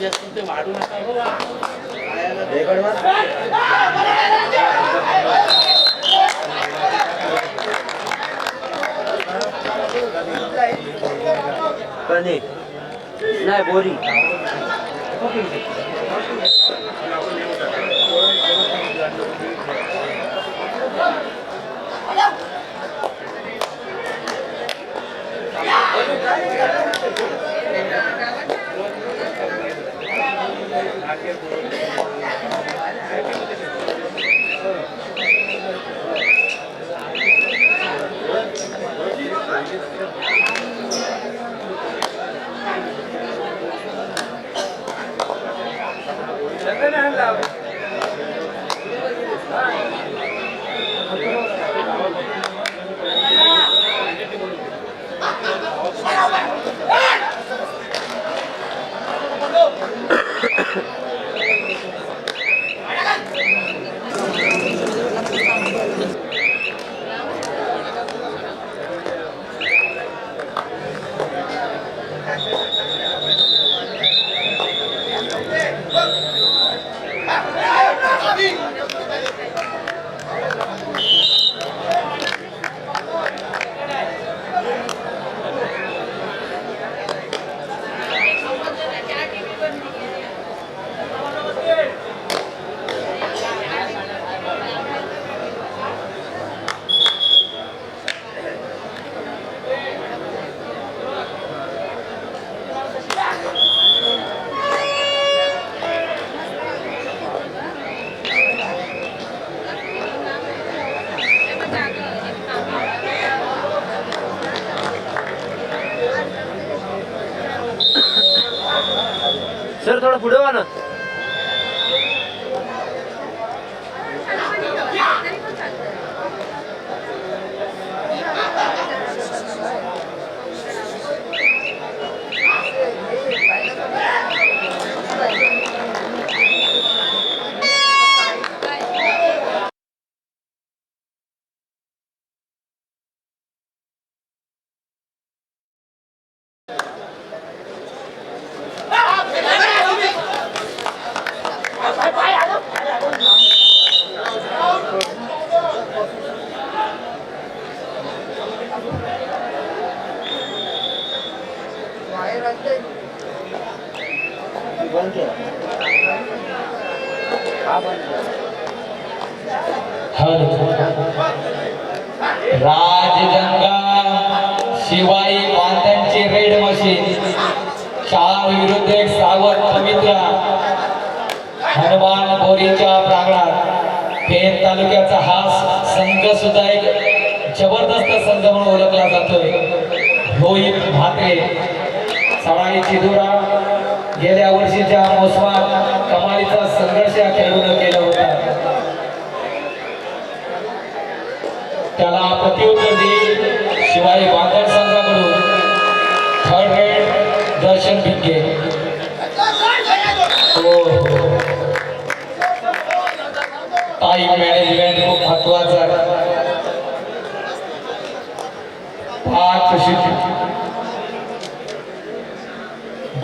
जास्तीत जास्त ते वाढू नका हो. कणी नाही बोरी सर थोडं पुढे वा राजगंगा शिवाई बांधांची रेड मशीन. चार विरुद्ध एक सावध पवित्र. हनुमान बोरीच्या प्रांगणात. पेन तालुक्याचा हा संघ सुद्धा एक जबरदस्त संघ म्हणून ओळखला जातोय. रोहित भात्रे सवाई चिदोरा गेल्या वर्षीच्या मोसमात कमालीचा संघर्ष या खेळून केला होता. त्याला प्रतिउत्तर देईल शिवाय बांधण संघाकडून थर्ड रेड दर्शन भिंगे. हो, हो. टाईम मॅनेजमेंट खूप महत्वाचं आहे. पाच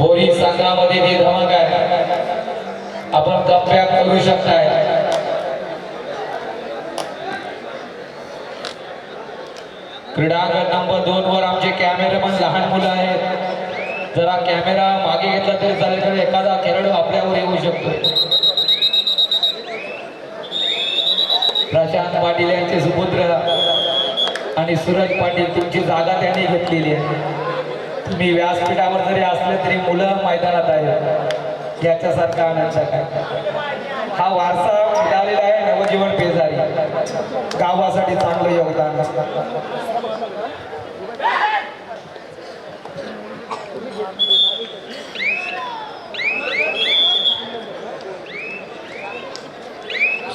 होळी संघामध्ये ते धमक आहे आपण कमबॅक करू शकताय. क्रीडांगण नंबर दोन वर आमचे कॅमेरामन लहान मुलं आहेत. जरा कॅमेरा मागे घेतला तरी चालेल कारण एखादा खेळाडू आपल्यावर येऊ शकतो. प्रशांत पाटील यांचे सुपुत्र आणि सूरज पाटील तुमची जागा त्यांनी घेतलेली आहे. मी व्यासपीठावर जरी असले तरी मुलं मैदानात आहेत. याच्यासारखा आनंद काय हा वारसा मिळालेला आहे नवजीवन पेजारी गावासाठी चांगलं योगदान.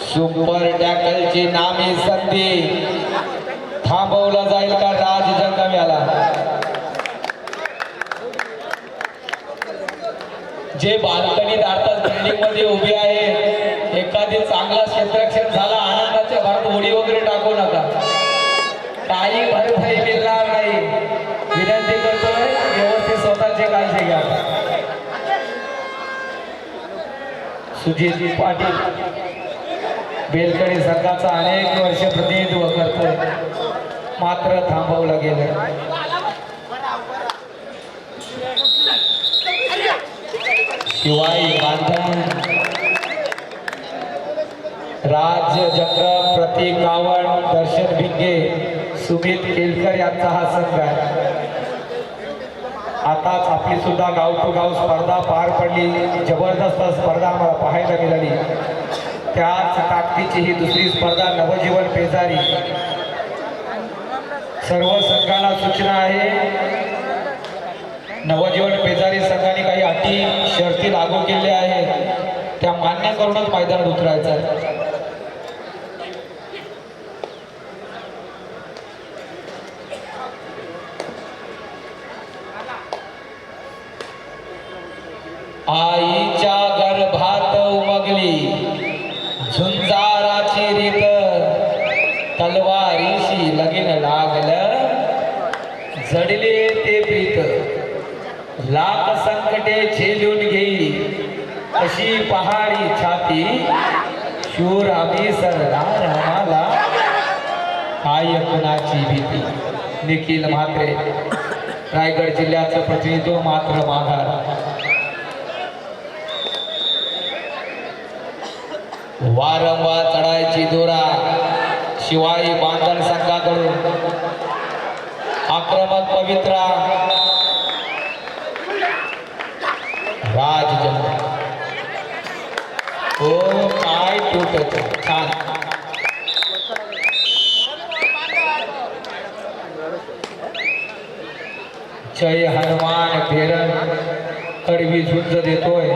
सुपर टॅकलची नामी संधी. थांबवला जाईल का राज जंगम याला जे बाल्कनीत अर्थात बिल्डिंगमध्ये उभी आहे एखादी चांगला क्षेत्रक्षण झाला आनंदाच्या भरात उडी वगैरे टाकू नका. काही भरपाई मिळणार नाही. विनंती करतोय व्यवस्थित स्वतःची काळजी घ्या. सुजित पाटील बेलकडी संघाचा अनेक वर्ष प्रतिनिधित्व करतोय. मात्र थांबवलं गेलं. शिवाय बांधण. राज्य जंगम प्रतीक कावड दर्शन भिंगे सुमित केलकर यांचा हा संघ आहे. आताच आपली सुद्धा गाव टू गाव स्पर्धा पार पडली. जबरदस्त स्पर्धा आम्हाला पाहायला मिळाली. त्याच ताकदीची ही दुसरी स्पर्धा नवजीवन पेजारी. सर्व संघाला सूचना आहे. नवजीवन पेजारी संघाने काही अटी शर्ती लागू केल्या आहेत. त्या मान्य करूनच मैदानात उतरायचं आहे. आईच्या गर्भात उमगली झुंजाराची रीत तलवारीशी लगीन लागलं. जडले ते लाख संकटे झेलून घेई अशी पहाडी छाती. शूर आम्ही सरदार आम्हाला काय कुणाची भीती. निखिल म्हात्रे. रायगड जिल्ह्याचं प्रतिनिधित्व मात्र माघार. वारंवार चढायची दोरा शिवाई बांधण संघाकडून. आक्रमक पवित्रा. छान जय हनुमान भेरण कडवी झुंज देतोय.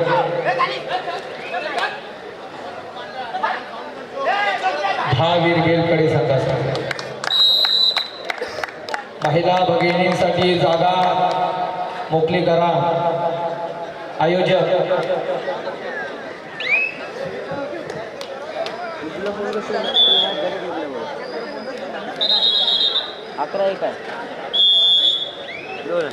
दहावीर बेलकडे संघाचा महिला भगिनींसाठी जागा मोकळी करा. आयोजक अकरा एक आहे. दोन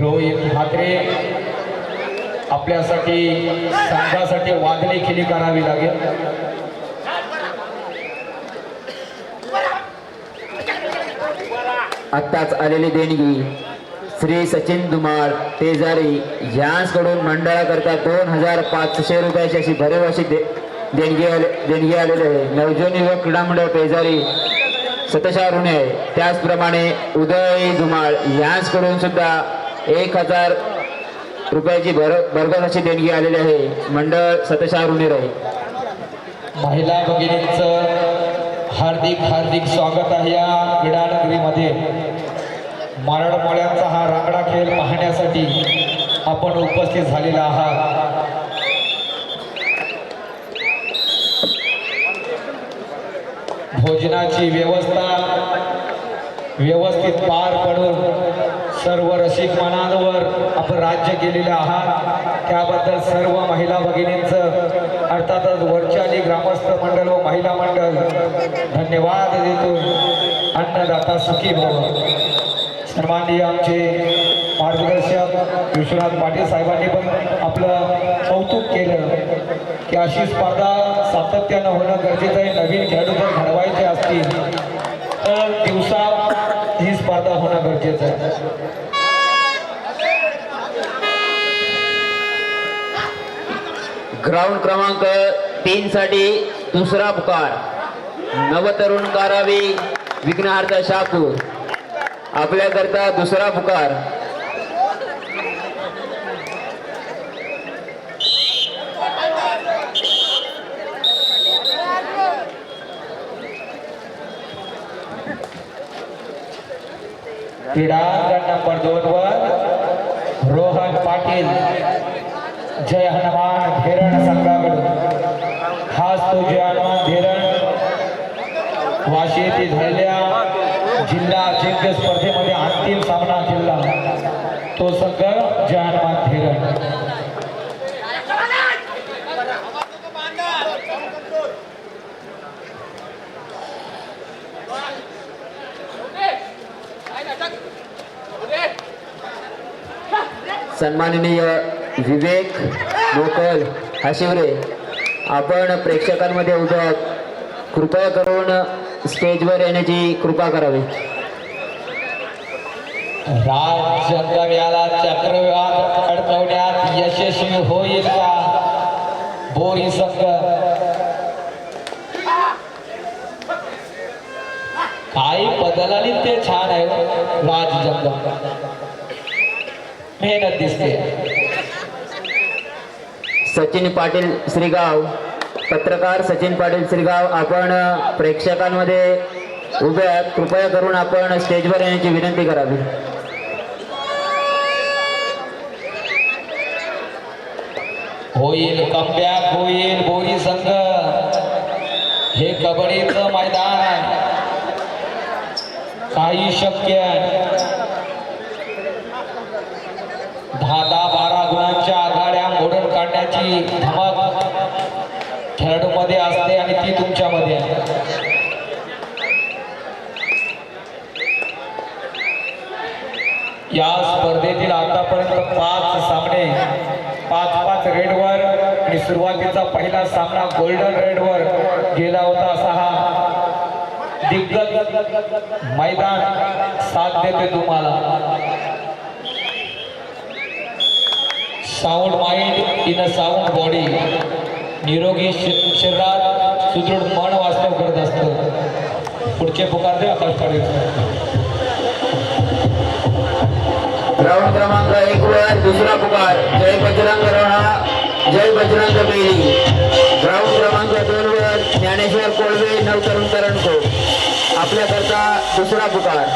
रोहित. ठाकरे आपल्यासाठी संघासाठी वादळी खिली करावी लागेल. आत्ताच आलेली देणगी श्री सचिन धुमाळ तेजारी यांकडून मंडळाकरता दोन हजार पाचशे रुपयाची अशी भरीव अशी दे देणगी आले देणगी आलेली आहे. नवजोन युवक क्रीडा मंडळ पेजारी सतशा ऋणे आहे. त्याचप्रमाणे उदय धुमाळ यांकडून सुद्धा एक हजार रुपयाची भर भरघोस अशी देणगी आलेली आहे. मंडळ सतशा ऋणे राहील महिला भगिनींचं हार्दिक हार्दिक स्वागत आहे या क्रीडानगरीमध्ये. मराठमोळ्यांचा हा रांगडा खेळ पाहण्यासाठी आपण उपस्थित झालेला आहात. भोजनाची व्यवस्था व्यवस्थित पार पडून सर्व रसिक मनांवर आपण राज्य केलेले आहात. त्याबद्दल सर्व महिला भगिनींचं अर्थातच वरच्याली ग्रामस्थ मंडळ व महिला मंडळ धन्यवाद देतो. अन्नदाता सुखी भव. सन्माननीय आमचे मार्गदर्शक विश्वनाथ पाटील साहेबांनी पण आपलं कौतुक केलं की अशी स्पर्धा सातत्यानं होणं गरजेचं आहे. नवीन खेळाडू जर घडवायचे असतील. तर दिवसा स्पर्धा होणं गरजेचं आहे. ग्राउंड क्रमांक तीन साठी दुसरा पुकार. नवतरुण कारावी विघ्नहार्थ शाकूर आपल्याकरता दुसरा पुकार. क्रीडांगण नंबर दोन वर रोहन पाटील जय हनुमान धेरण संघाकडून. खास तो जय हनुमान धेरण वाशी येथे झालेल्या जिल्हा अजिंक्य स्पर्धेमध्ये अंतिम सामना जिल्हा तो संघ जहानमान धीरण. सन्माननीय विवेक गोकल हाशिवरे आपण प्रेक्षकांमध्ये उभे आहोत. कृपया करून स्टेजवर येण्याची कृपा करावी. राज जंगम अडकवण्यात यशस्वी होईल का? बोरी संघ. काही बदलाली ते छान आहे हो, राज जंगम मेहनत दिसते. सचिन पाटील श्रीगाव. पत्रकार सचिन पाटील श्रीगाव आपण प्रेक्षकांमध्ये उभे आहात. कृपया करून आपण स्टेजवर येण्याची विनंती करावी. होईल कमबॅक होईल बोरी संघ. हे कबड्डीचं मैदान आहे. काही शक्य आहे. दहा दहा बारा गुणांच्या आघाड्या मोडून काढण्याची धमक खेळाडूमध्ये असते आणि ती तुमच्यामध्ये आहे. या स्पर्धेतील आतापर्यंत पाच सामने पाच पाच रेडवर आणि सुरुवातीचा पहिला सामना गोल्डन रेडवर गेला होता असा हा दिग्गज मैदान साथ देते तुम्हाला. Sound mind in a sound body निरोगी शरीरात सुदृढ मन वास्तव करत असतं. पुढचे पुकार दे आकाश पाटील ग्राउंड क्रमांक एक वर दुसरा पुकार. जय बजरंग रोहा जय बजरंग बेली. ग्राउंड क्रमांक दोन वर ज्ञानेश्वर कोळवे नवतरुण करणको आपल्याकरता दुसरा पुकार.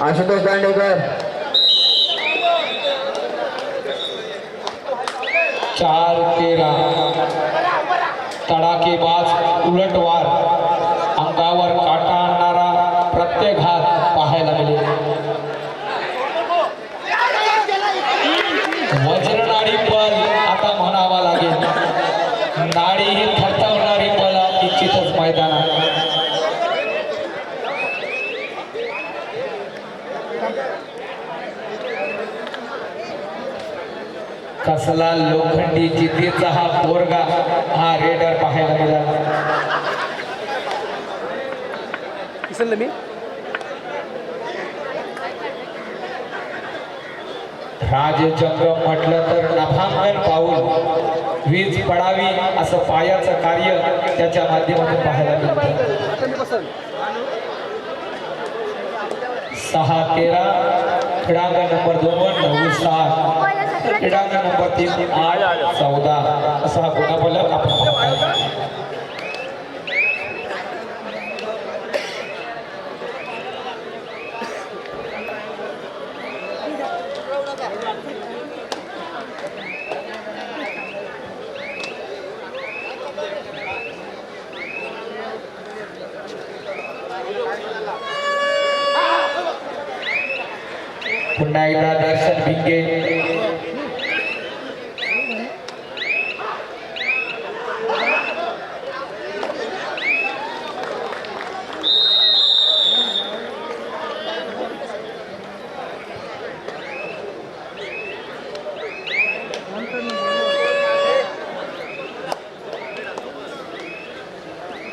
आशुतोष दांडेकर चार तेरा. तडाकेबाज उलटवार कसला लोखंडी जिद्दीचा हा पोरगा हा रेडर पाहायला मिळाला. मी? राजचंद्र म्हटलं तर नभांगण पाऊल वीज पडावी असं पायाचं कार्य त्याच्या माध्यमातून पाहायला मिळतं. सहा तेरा क्रीडांगण नंबर दोन वर नऊ सहा क्रीडांगण नंबर तीन. आठ चौदा. असा हा गुणाफलक आपण पाहतो. पुन्हा एकदा दर्शन भिंगे.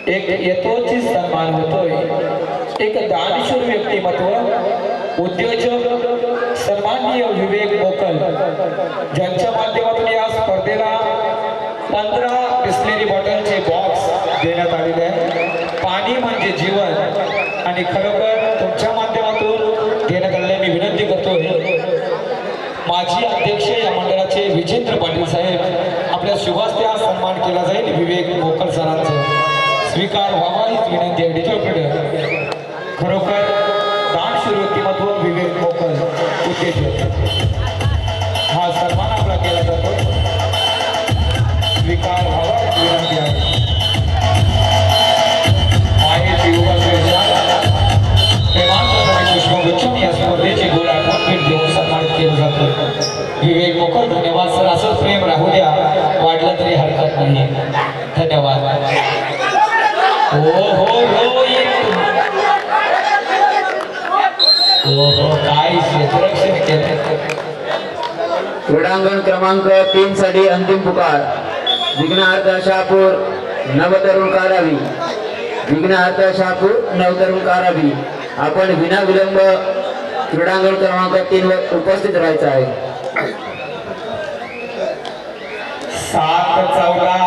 एक यथोचित सन्मान होतोय. एक दानशूर व्यक्तिमत्व उद्योजक सन्माननीय विवेक मोकल ज्यांच्या माध्यमातून या स्पर्धेला पंधरा बिस्लेरी बॉटलचे बॉक्स देण्यात आलेले आहे पाणी म्हणजे जीवन आणि खरोखर तुमच्या माध्यमातून देण्यात आलेले मी विनंती करतो माजी अध्यक्ष या मंडळाचे विजेंद्र पाटील साहेब आपल्या शुभास्ते हा सन्मान केला जाईल विवेक मोकर सरांचा. स्वीकार व्हावा हीच विनंती आहे डिजिटल खरोखर दानशूर व्यक्तिमत्व विवेक मोकल उद्देश हा सन्मान आपला केला जातो. स्वीकार व्हावा हीच विनंती आहे. या केलं जातं. विवेक मोकर धन्यवाद सर. असंच प्रेम राहू द्या. वाटलं तरी हरकत नाही. धन्यवाद. हो हो हो हो काय क्षेत्ररक्षण केलं क्रीडांगण क्रमांक तीन साठी अंतिम पुकार. विघ्नहर्ता शहापूर नवतरुण कारावी. विघ्नहर्ता शहापूर नवतरुण कारावी. आपण विना विलंब क्रीडांगण क्रमांक तीन वर उपस्थित राहायचं आहे. सात चौदा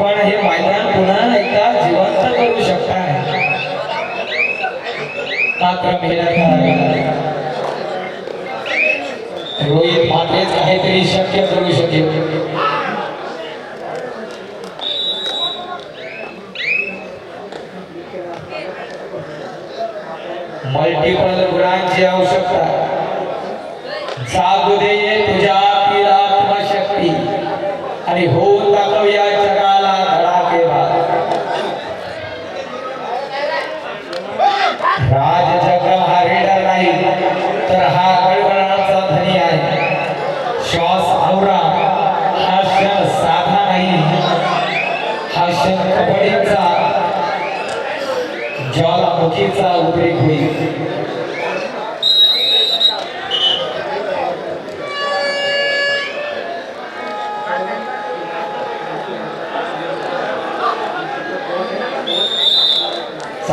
आपण हे मैदान पुन्हा एकदा जिवंत करू शकता मात्र मेहनत करावी लागेल. रोहित मात्रेच काहीतरी शक्य करू शकेल. मल्टिपल गुणांची आवश्यकता. जागू दे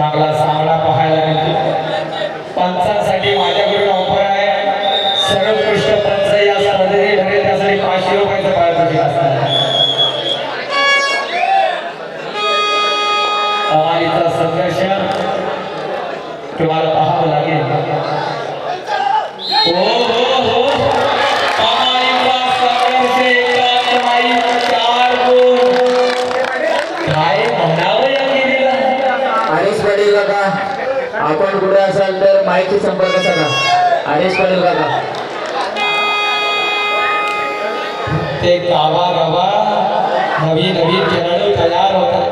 चांगला माहिती संपर्क साधा. हरीश पाटील काका ते गावा गावा नवीन नवी खेळाडू तयार होतात.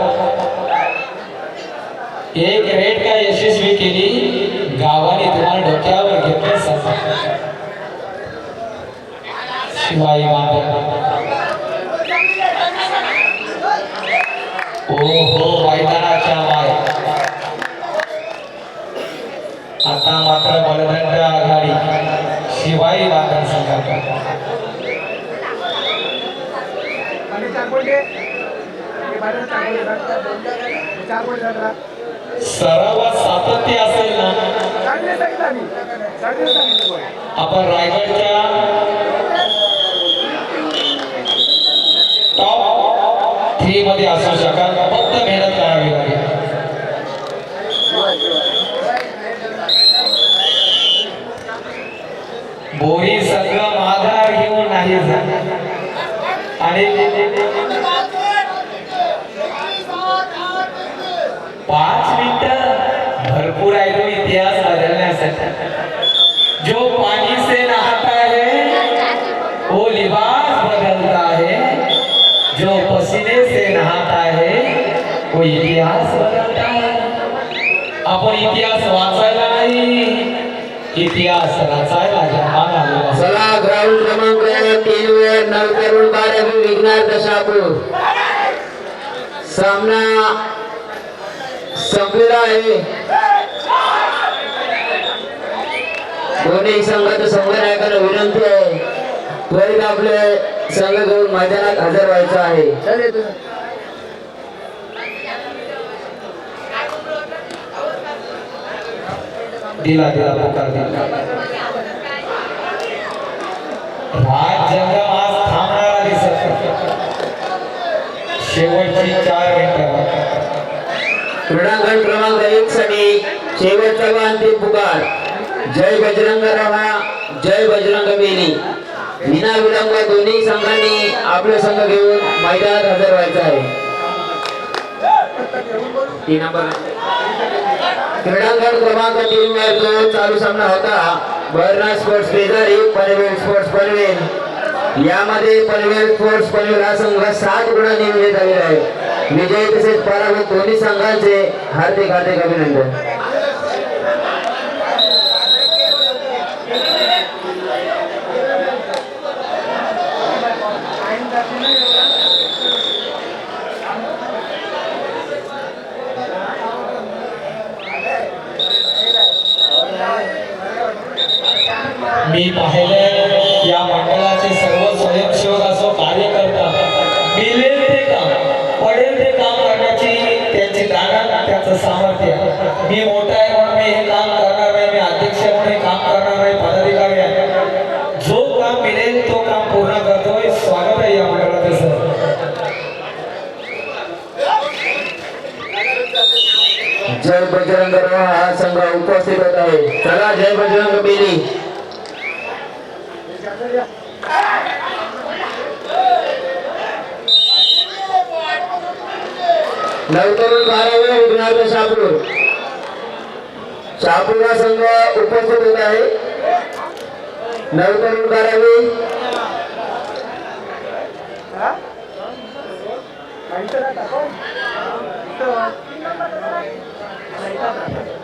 एक रेट का यशस्वी केली गावाने तुम्हाला डोक्यावर घेतलं शिवाय ओ हो मैदानाच्या माय आता मात्र बलदंड आघाडी शिवाई वादन येतात. सरावात सातत्य असेल ना. आपण रायगडच्या टॉप थ्री मध्ये असू शकाल. फक्त मेहनत करावी लागेल भोई सगळं आधार घेऊन नाही आणि पाच मिनिट भरपूर आहे तो इतिहास बदलण्यासाठी. जो पाणी से नहाता है वो लिबास बदलता है जो पसीने से नहाता है वो इतिहास बदलता है आपण इतिहास वाचायला नाही इतिहास रचायला चला क्रमांक तीन वर करून बारा विघ्नार दशापूर सामना संपलेला आहे. दोन्ही संघाचं संघनायकांना विनंती आहे. त्वरित आपले संघ घेऊन मैदानात हजर व्हायचं आहे. दिला दिला पुकार दिला. राज जंगम आज थांबणारा दिसत शेवटची चार क्रीडांगण क्रमांक एक साठी शेवटचा व अंतिम पुकार. जय बजरंग रहा जय बजरंग बेली विना विलंब दोन्ही संघांनी आपले संघ घेऊन मैदानात हजर व्हायचं आहे. तीन नंबर. क्रीडांगण क्रमांक तीन वर जो चालू सामना होता बर्ना स्पोर्ट्स बेजारी पनवेल स्पोर्ट्स पनवेल. यामध्ये पनवेल स्पोर्ट्स पनवेल हा संघ सात गुणांनी विजय झालेला आहे. विजय तसेच पराभूत दोन्ही संघांचे हार्दिक हार्दिक अभिनंदन. मी मोठा आहे म्हणून मी हे काम करणार नाही मी अध्यक्ष म्हणून हे काम करणार नाही पदाधिकारी आहे. जो काम मिळेल तो काम पूर्ण करतोय स्वागत आहे या मंडळाचं सर. जय बजरंग हा संघ उपस्थित होत आहे. चला जय बजरंग बेरी नवतरुण बारावे रुग्णालय शापूर शापूर संघ उपस्थित होत आहे नवतरुण बारावे Thank you.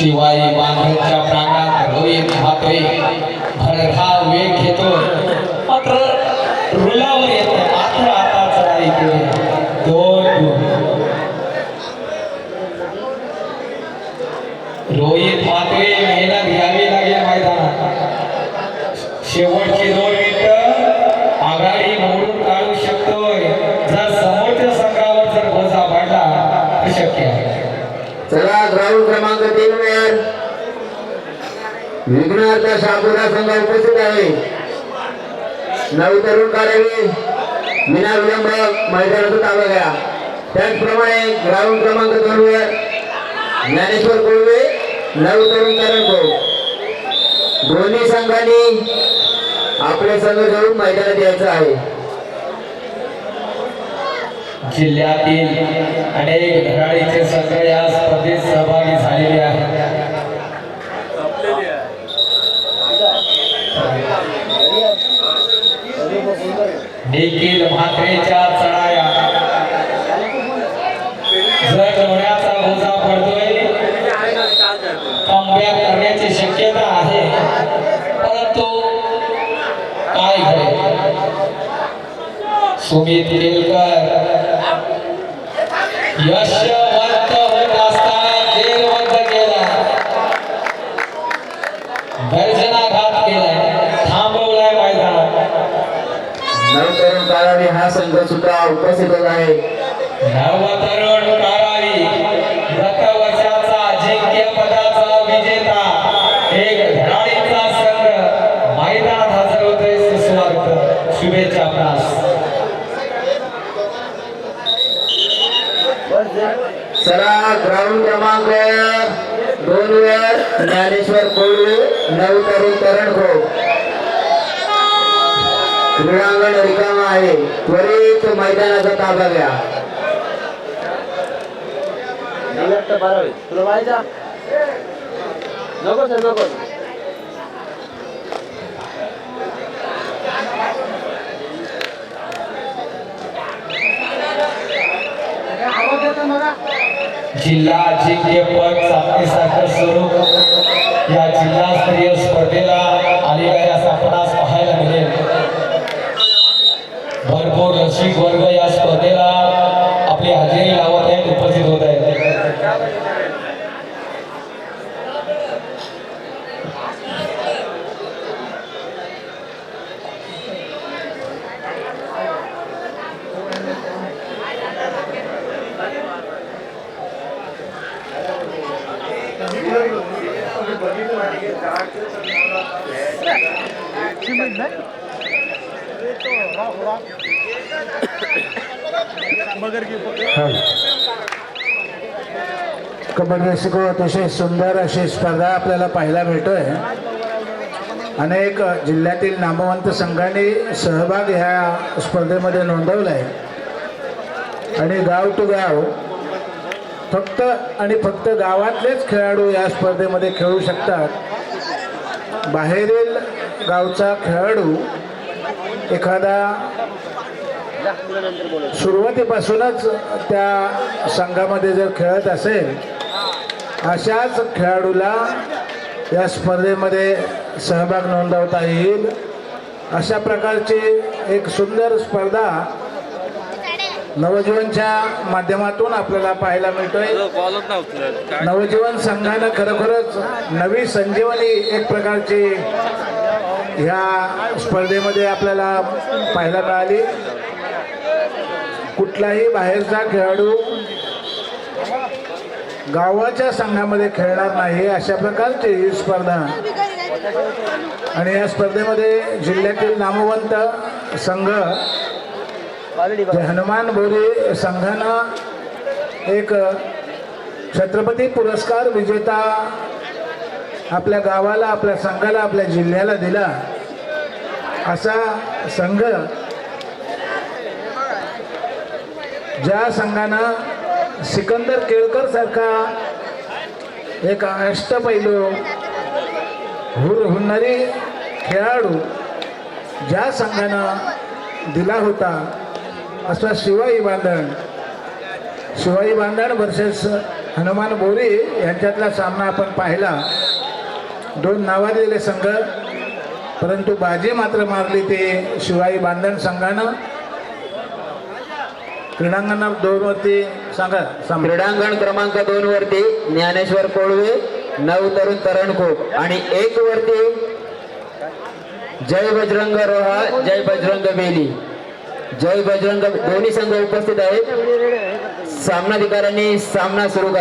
ना शिवाई बांधवच्या प्रांगणात रोहित पाहतोय भरधाव वेग घेतो. मात्र रुलावर येत मात्र आता चढाई केली दोन रोहित मात्रे मेहनत घ्यावी लागेल मैदानात. शेवटची दोन मिनिटं आघाडी मोडून काढू शकतोय जर समोरच्या संघावर जर बोजा पडला तर शक्य आहे चला ग्राउंड क्रमांक तीन वर विघ्नार्थ शापुरा संघ उपस्थित आहे. नवी तरुण कार्यालय विना विलंब मैदानातून ताबा घ्या. त्याचप्रमाणे ग्राउंड क्रमांक दोन वर ज्ञानेश्वर कोळवे नवतरुण तरणको दोन्ही संघांनी आपले संघ घेऊन मैदानात यायचं आहे. जिल्ह्यातील अनेक धडाडीचे संघ या स्पर्धेत सहभागी झालेले आहेत. देखील भाकरीच्या चढाया. जर डोळ्याचा बोजा पडतोय. कमबॅक करण्याची शक्यता आहे. परंतु काय घरे सुमित उपस्थित होत आहे. नवतरुण कारावी गत वर्षाचा अजिंक्य पदाचा विजेता एक धडाडीचा संघ मैदानात हजर होतोय. सुस्वागत. शुभेच्छा आपणास ग्राउंड क्रमांक दोन ज्ञानेश्वर नवतरुण तरणखो क्रीडांगण रिकाम आहे. त्वरित मैदानाचा ताबा घ्या. जिल्हा अजिंक्यपद साखळी साखर स्वरूप या जिल्हास्तरीय स्पर्धेला आलेल्या या सापडास भरपूर वर्ग या स्पर्धेला आपली हजेरी लावत आहेत उपस्थित होत आहेत. सिमेंट नाही मगर कबड्डी रसिको अतिशय सुंदर अशी स्पर्धा आपल्याला पाहायला मिळतोय. अनेक जिल्ह्यातील नामवंत संघांनी सहभाग ह्या स्पर्धेमध्ये नोंदवला आहे आणि गाव टू गाव फक्त आणि फक्त गावातलेच खेळाडू या स्पर्धेमध्ये खेळू शकतात. बाहेरील गावचा खेळाडू एखादा सुरुवातीपासूनच त्या संघामध्ये जर खेळत असेल अशाच खेळाडूला या स्पर्धेमध्ये सहभाग नोंदवता येईल. अशा प्रकारची एक सुंदर स्पर्धा नवजीवनच्या माध्यमातून आपल्याला पाहायला मिळतोय. नवजीवन संघानं खरोखरच नवी संजीवनी एक प्रकारची ह्या स्पर्धेमध्ये आपल्याला पाहायला मिळाली. कुठलाही बाहेरचा खेळाडू गावाच्या संघामध्ये खेळणार नाही अशा प्रकारची ही स्पर्धा. आणि या स्पर्धेमध्ये जिल्ह्यातील नामवंत संघ हनुमान बोरी संघानं एक छत्रपती पुरस्कार विजेता आपल्या गावाला आपल्या संघाला आपल्या जिल्ह्याला दिला. असा संघ ज्या संघानं सिकंदर केळकर सारखा एक अष्टपैलू हुर हुन्नरी खेळाडू ज्या संघानं दिला होता असा शिवाई बांधण. शिवाई बांधण वर्सेस हनुमान बोरी यांच्यातला सामना आपण पाहिला. दोन नावाजलेले संघ परंतु बाजी मात्र मारली ते शिवाई बांधण संघानं. क्रीडांगण दोन वरती सांगा सांग. क्रीडांगण क्रमांक दोन वरती ज्ञानेश्वर कोळवे नऊ तरुण तरणखोप आणि एक वरती जय बजरंग रोहा जय बजरंग बेली. जय बजरंग दोन्ही संघ उपस्थित आहेत. सामनाधिकाऱ्यांनी सामना सुरू करा.